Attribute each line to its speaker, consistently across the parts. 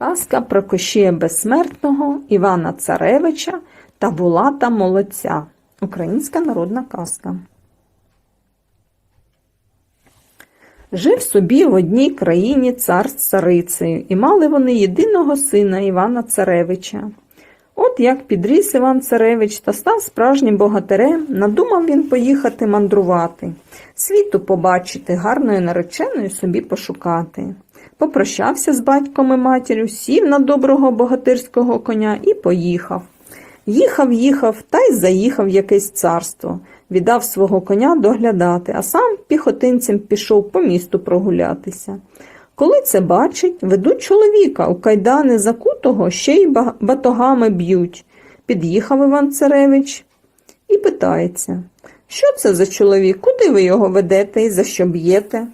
Speaker 1: Казка про Кощія Безсмертного, Івана Царевича та Булата Молодця. Українська народна казка. Жив собі в одній країні цар з царицею, і мали вони єдиного сина Івана Царевича. От як підріс Іван Царевич та став справжнім богатирем, надумав він поїхати мандрувати, світу побачити, гарною нареченою собі пошукати. Попрощався з батьком і матір'ю, сів на доброго богатирського коня і поїхав. Їхав, їхав та й заїхав якесь царство, віддав свого коня доглядати, а сам піхотинцем пішов по місту прогулятися. Коли це бачить, ведуть чоловіка у кайдани закутого ще й батогами б'ють. Під'їхав Іван Царевич і питається, що це за чоловік, куди ви його ведете і за що б'єте?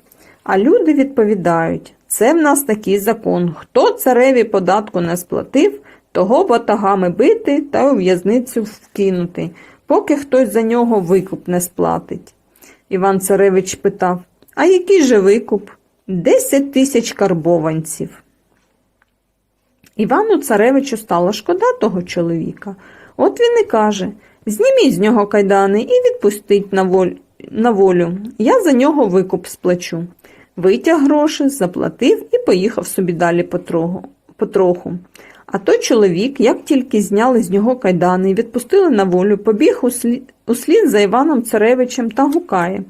Speaker 1: А люди відповідають, це в нас такий закон. Хто цареві податку не сплатив, того батагами бити та у в'язницю вкинути, поки хтось за нього викуп не сплатить. Іван Царевич питав, а який же викуп? Десять тисяч карбованців. Івану Царевичу стало шкода того чоловіка. От він і каже зніміть з нього кайдани і відпустіть на волю. Я за нього викуп сплачу. Витяг гроші, заплатив і поїхав собі далі потроху. А той чоловік, як тільки зняли з нього кайдани і відпустили на волю, побіг услід за Іваном Царевичем та гукає.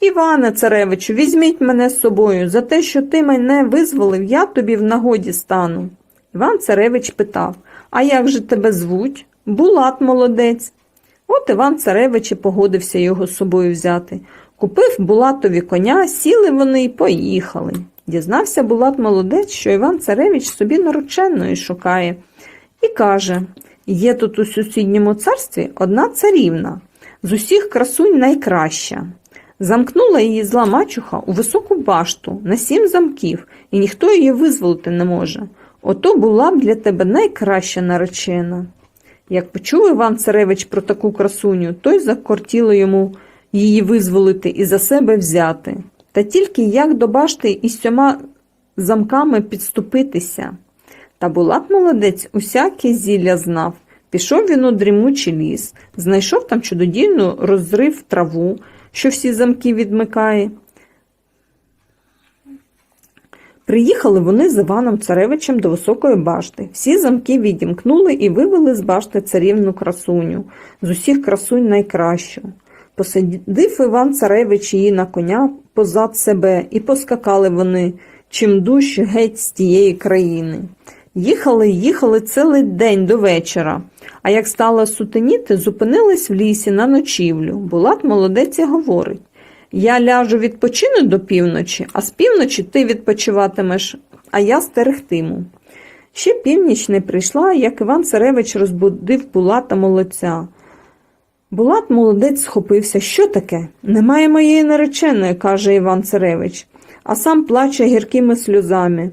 Speaker 1: Іване Царевичу, візьміть мене з собою. За те, що ти мене визволив, я тобі в нагоді стану. Іван Царевич питав, а як же тебе звуть? Булат молодець. От Іван Царевич і погодився його з собою взяти. Купив Булатові коня, сіли вони і поїхали. Дізнався Булат молодець, що Іван Царевич собі нареченої шукає, і каже є тут у сусідньому царстві одна царівна, з усіх красунь найкраща. Замкнула її зла мачуха у високу башту на сім замків, і ніхто її визволити не може. Ото була б для тебе найкраща наречена. Як почув Іван Царевич про таку красуню, той закортіло йому її визволити і за себе взяти. Та тільки як до башти із сьома замками підступитися. Та Булат молодець усяке зілля знав. Пішов він у дрімучий ліс, знайшов там чудодійну розрив траву, що всі замки відмикає. Приїхали вони з Іваном Царевичем до високої башти. Всі замки відімкнули і вивели з башти царівну красуню, з усіх красунь найкращу. Посадив Іван Царевич її на коня позад себе, і поскакали вони, чим дужче геть з тієї країни. Їхали, їхали цілий день до вечора, а як стало сутеніти, зупинились в лісі на ночівлю. Булат молодець і говорить я ляжу відпочину до півночі, а з півночі ти відпочиватимеш, а я стерегтиму. Ще північ не прийшла, як Іван Царевич розбудив Булата молодця. Булат молодець схопився. Що таке? Немає моєї нареченої, каже Іван Царевич, а сам плаче гіркими сльозами.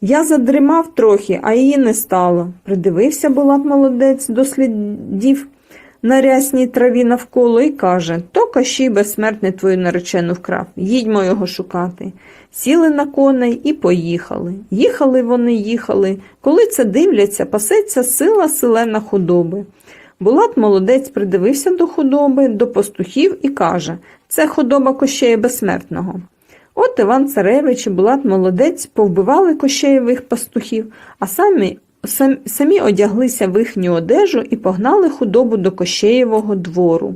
Speaker 1: Я задрімав трохи, а її не стало. Придивився Булат молодець до слідів на рясній траві навколо і каже то Кощій безсмертний твою наречену вкрав, їдьмо його шукати. Сіли на коней і поїхали. Їхали вони, їхали. Коли це дивляться, пасеться сила селена худоби. Булат молодець придивився до худоби, до пастухів і каже це худоба Кощея безсмертного. От Іван Царевич і Булат молодець повбивали Кощеєвих пастухів, а самі сам- самі одяглися в їхню одежу і погнали худобу до Кощеєвого двору.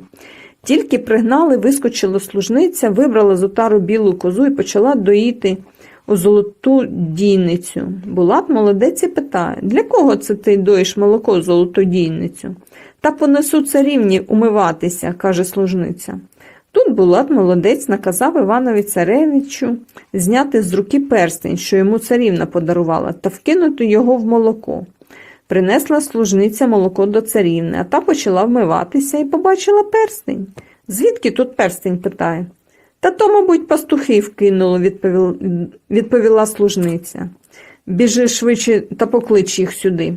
Speaker 1: Тільки пригнали, вискочила служниця, вибрала з отару білу козу і почала доїти у золоту дійницю. Булат молодець і питає, для кого це ти доїш молоко золоту дійницю? Та понесу царівні умиватися, каже служниця. Тут Булат молодець наказав Іванові царевичу зняти з руки перстень, що йому царівна подарувала, та вкинути його в молоко. Принесла служниця молоко до царівни, а та почала вмиватися і побачила перстень. Звідки тут перстень? питає. Та то, мабуть, пастухи вкинуло, відповіла, служниця. Біжи швидше та поклич їх сюди.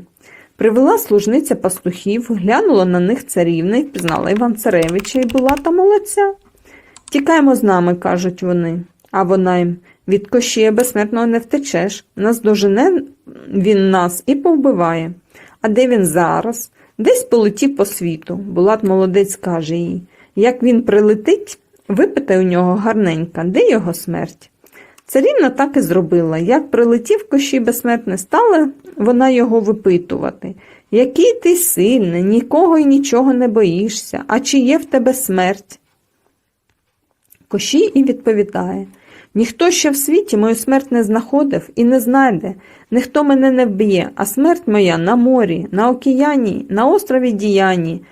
Speaker 1: Привела служниця пастухів, глянула на них царівна і впізнала Іван Царевича і була та молодця. Тікаємо з нами, кажуть вони. А вона їм Від Кощія безсмертного не втечеш, наздожене він нас і повбиває. А де він зараз? Десь полетів по світу. Булат молодець каже їй. Як він прилетить, випитай у нього гарненько, де його смерть? Царівна так і зробила. Як прилетів Кощій безсмертний, стала вона його випитувати. Який ти сильний, нікого і нічого не боїшся, а чи є в тебе смерть? Кощій і відповідає Ніхто ще в світі мою смерть не знаходив і не знайде, ніхто мене не вб'є, а смерть моя на морі, на океані, на острові Діяні.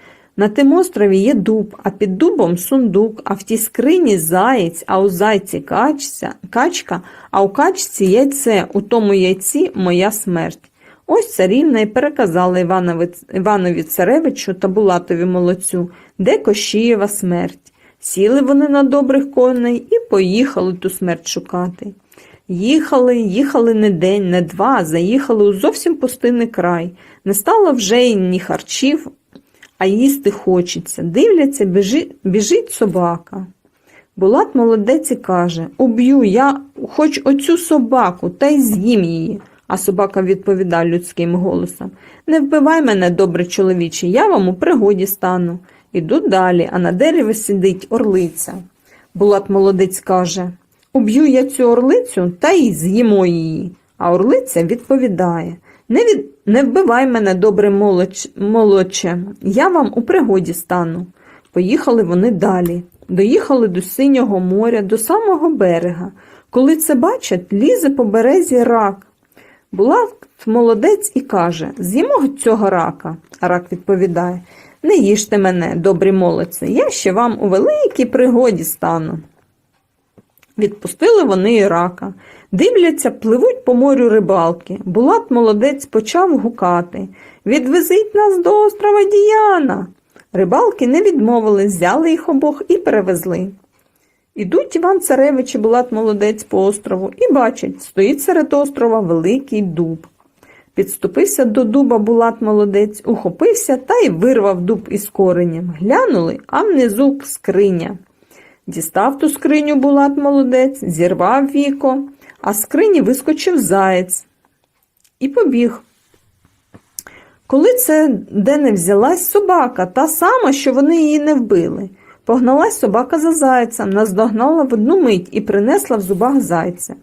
Speaker 1: На тим острові є дуб, а під дубом сундук, а в тій скрині заєць, а у зайці качця, качка, а у качці яйце, у тому яйці моя смерть. Ось царівна і переказала Іванові, Іванові Царевичу та Булатові молодцю, де Кощієва смерть. Сіли вони на добрих коней і поїхали ту смерть шукати. Їхали, їхали не день, не два, заїхали у зовсім пустинний край. Не стало вже й ні харчів, а їсти хочеться. Дивляться, біжить, біжить собака. Булат молодець і каже Уб'ю я хоч оцю собаку, та й з'їм її. А собака відповідає людським голосом Не вбивай мене, добре чоловіче, я вам у пригоді стану. Іду далі, а на дереві сидить орлиця. Булат молодець каже Уб'ю я цю орлицю та й з'їмо її. А орлиця відповідає Не, від... не вбивай мене, добре молоч... молодче, я вам у пригоді стану. Поїхали вони далі. Доїхали до синього моря, до самого берега. Коли це бачать, лізе по березі рак. Булат молодець і каже З'їмо цього рака. А рак відповідає Не їжте мене, добрі молодці, я ще вам у великій пригоді стану. Відпустили вони і рака. Дивляться, пливуть по морю рибалки. Булат молодець почав гукати Відвезіть нас до острова Діяна. Рибалки не відмовили, взяли їх обох і перевезли. Ідуть Іван Царевич і Булат молодець по острову і бачать, стоїть серед острова великий дуб. Підступився до дуба Булат молодець, ухопився та й вирвав дуб із коренем. Глянули, а внизу скриня. Дістав ту скриню Булат молодець, зірвав віко, а з скрині вискочив заєць і побіг. Коли це де не взялась собака, та сама, що вони її не вбили. Погналась собака за зайцем, наздогнала в одну мить і принесла в зубах зайця.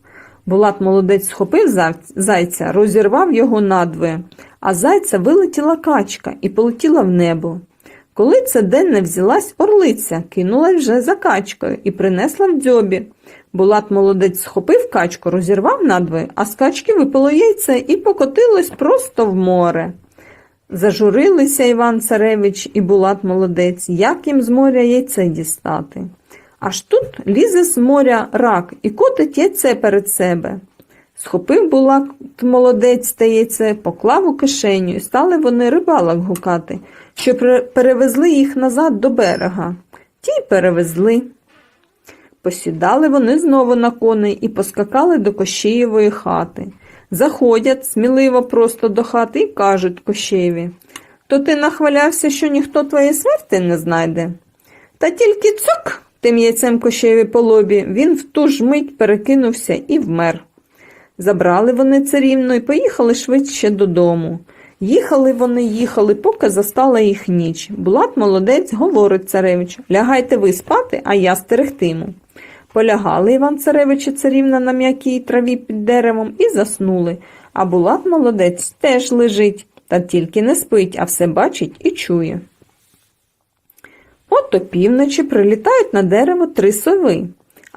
Speaker 1: Булат молодець схопив зайця, розірвав його надвоє, а зайця вилетіла качка і полетіла в небо. Коли це день не взялась орлиця, кинулась вже за качкою і принесла в дзьобі. Булат молодець схопив качку, розірвав надвоє, а з качки випало яйце і покотилось просто в море. Зажурилися Іван Царевич і Булат молодець, як їм з моря яйце дістати. Аж тут лізе з моря рак і котить яйце перед себе. Схопив Булат молодець те яйце, поклав у кишеню, і стали вони рибалок гукати, що перевезли їх назад до берега. Ті й перевезли. Посідали вони знову на коней і поскакали до Кощієвої хати. Заходять сміливо просто до хати і кажуть Кощеєві То ти нахвалявся, що ніхто твоєї смерти не знайде. Та тільки цок тим яйцем Кощеєві по лобі, він в ту ж мить перекинувся і вмер. Забрали вони царівну і поїхали швидше додому. Їхали вони, їхали, поки застала їх ніч. Булат молодець говорить царевичу Лягайте ви спати, а я стерегтиму. Полягали Іван Царевич і царівна на м'якій траві під деревом і заснули, а Булат молодець теж лежить, та тільки не спить, а все бачить і чує. От опівночі прилітають на дерево три сови.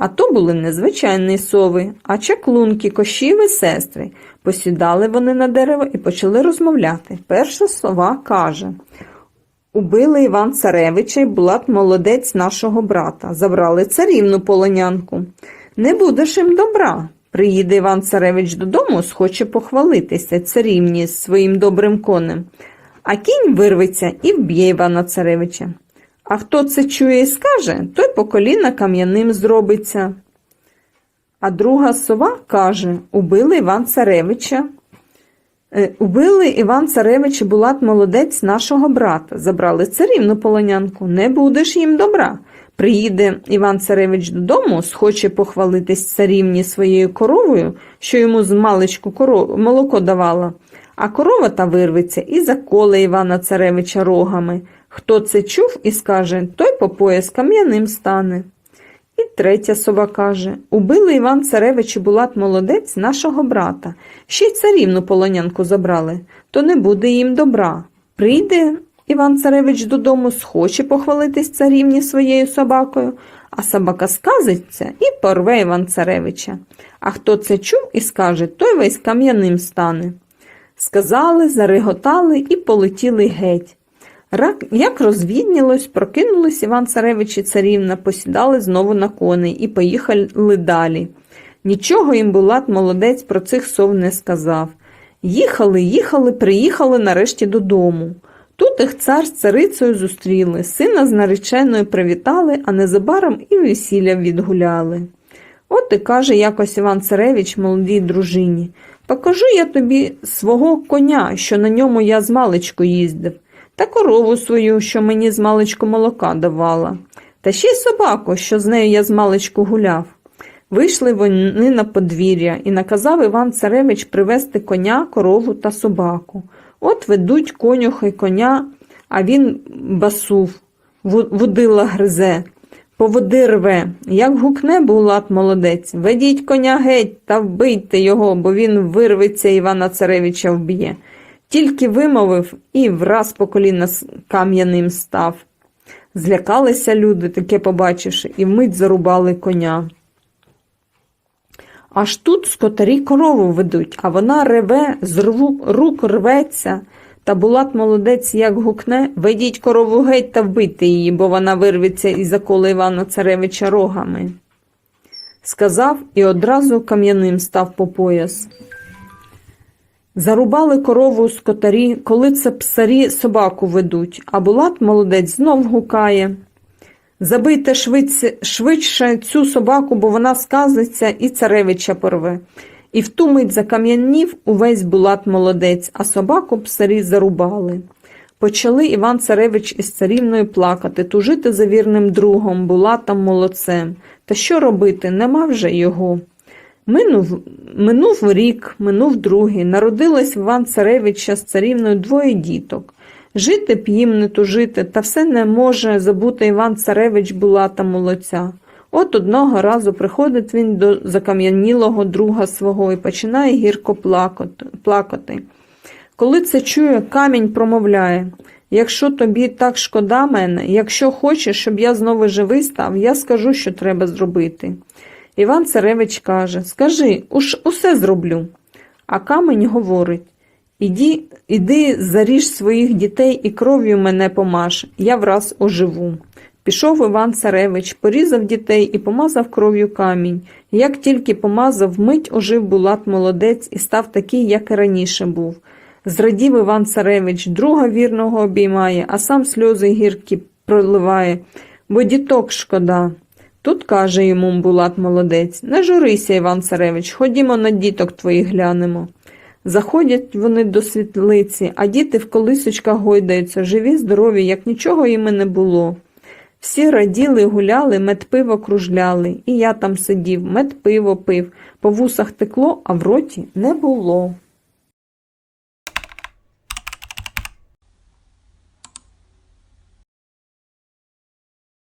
Speaker 1: А то були не звичайні сови, а чаклунки, кощіви сестри. Посідали вони на дерево і почали розмовляти. Перша сова каже Убили Іван Царевича і Булат молодець нашого брата. Забрали царівну полонянку. Не будеш їм добра. Приїде Іван Царевич додому, схоче похвалитися царівні з своїм добрим конем. А кінь вирветься і вб'є Івана Царевича. А хто це чує і скаже, той по коліна кам'яним зробиться. А друга сова каже Убили Іван Царевича. Е, Убили Іван Царевич і Булат молодець нашого брата, забрали царівну полонянку, не будеш їм добра. Приїде Іван Царевич додому, схоче похвалитись царівні своєю коровою, що йому з маличку молоко давала, а корова та вирветься і заколе Івана Царевича рогами. Хто це чув і скаже, той по пояс кам'яним стане. І третя сова каже Убили Іван Царевич і Булат молодець нашого брата. Ще й царівну полонянку забрали, то не буде їм добра. Прийде Іван Царевич додому, схоче похвалитись царівні своєю собакою, а собака сказиться і порве Іван Царевича. А хто це чув і скаже, той весь кам'яним стане. Сказали, зареготали і полетіли геть. Як розвіднілось, прокинулись Іван Царевич і царівна, посідали знову на коней і поїхали далі. Нічого їм Булат молодець про цих сов не сказав. Їхали, їхали, приїхали нарешті додому. Тут їх цар з царицею зустріли, сина з нареченою привітали, а незабаром і весілля відгуляли. От і каже якось Іван Царевич молодій дружині. Покажу я тобі свого коня, що на ньому я з маличку їздив, та корову свою, що мені з маличку молока давала, та ще й собаку, що з нею я з маличку гуляв. Вийшли вони на подвір'я і наказав Іван Царевич привезти коня, корову та собаку. От ведуть конюхи коня, а він басув, вудила гризе, по води рве. Як гукне Булат молодець, ведіть коня геть та вбийте його, бо він вирветься Івана Царевича вб'є. Тільки вимовив і враз по коліна кам'яним став. Злякалися люди, таке побачивши, і вмить зарубали коня. Аж тут скотарі корову ведуть, а вона реве, з рук рветься. Та Булат молодець як гукне, ведіть корову геть та вбийте її, бо вона вирветься і заколе Івана Царевича рогами. Сказав і одразу кам'яним став по пояс. Зарубали корову скотарі, коли це псарі собаку ведуть, а Булат молодець знов гукає. Забийте швидше, швидше цю собаку, бо вона сказиться і царевича порве. І в ту мить закам'янів увесь Булат молодець, а собаку псарі зарубали. Почали Іван Царевич із царівною плакати, тужити за вірним другом, Булатом молодцем. Та що робити, нема вже його. Минув, минув рік, минув другий, народилось Іван Царевича з царівною двоє діток. Жити б їм не тужити, та все не може забути Іван Царевич Булата молодця. От одного разу приходить він до закам'янілого друга свого і починає гірко плакати. Коли це чує, камінь промовляє Якщо тобі так шкода мене, якщо хочеш, щоб я знову живий став, я скажу, що треба зробити. Іван Царевич каже Скажи, уж усе зроблю. А камінь говорить Іди, іди заріж своїх дітей і кров'ю мене помаж, я враз оживу. Пішов Іван Царевич, порізав дітей і помазав кров'ю камінь. Як тільки помазав, мить ожив Булат молодець і став такий, як і раніше був. Зрадів Іван Царевич, друга вірного обіймає, а сам сльози гіркі проливає, бо діток шкода. Тут каже йому Булат молодець Не журися, Іван Царевич, ходімо на діток твоїх глянемо. Заходять вони до світлиці, а діти в колисочках гойдаються, живі, здорові, як нічого їм не було. Всі раділи, гуляли, мед пиво кружляли, і я там сидів, мед пиво пив, по вусах текло, а в роті не було.